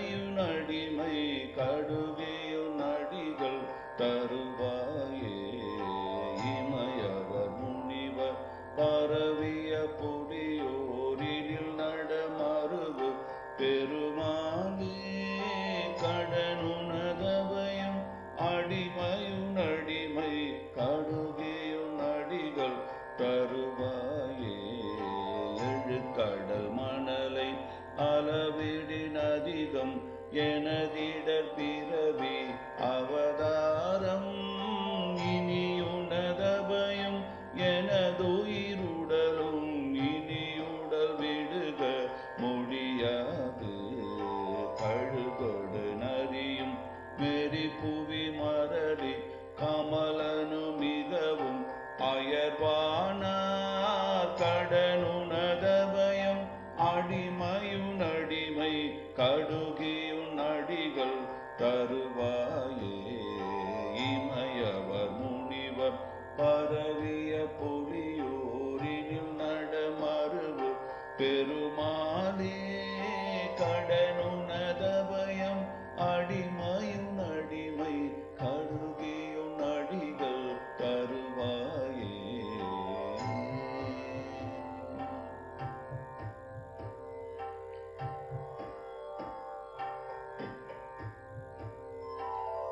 அடிமையு நடிமை கடுகையு நடிகள் தரும் எனதிடர் பிறவி அவதாரம் இனியுணதபயம் எனதுயிருடலும் இனியுடல் விடுக. முடியாது பழுகொடு நரியும் மெரி புவி மரளி கமலனு மிகவும் அயர்வான கடல் கடுகியுனடிகள்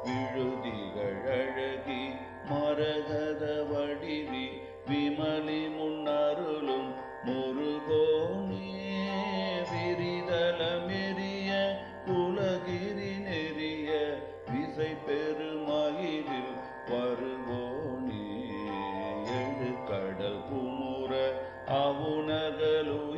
விழுதிகள் அழகி மரகத வடிவி விமலி முன்னருளும் முருகோனே விரிதல மெரிய குலகிரி நெறிய விசை பெருமயிலில் வருவோனே. எழு கடல் குமுற அவுணர்களுயிரை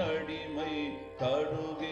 நடிமை தடுகி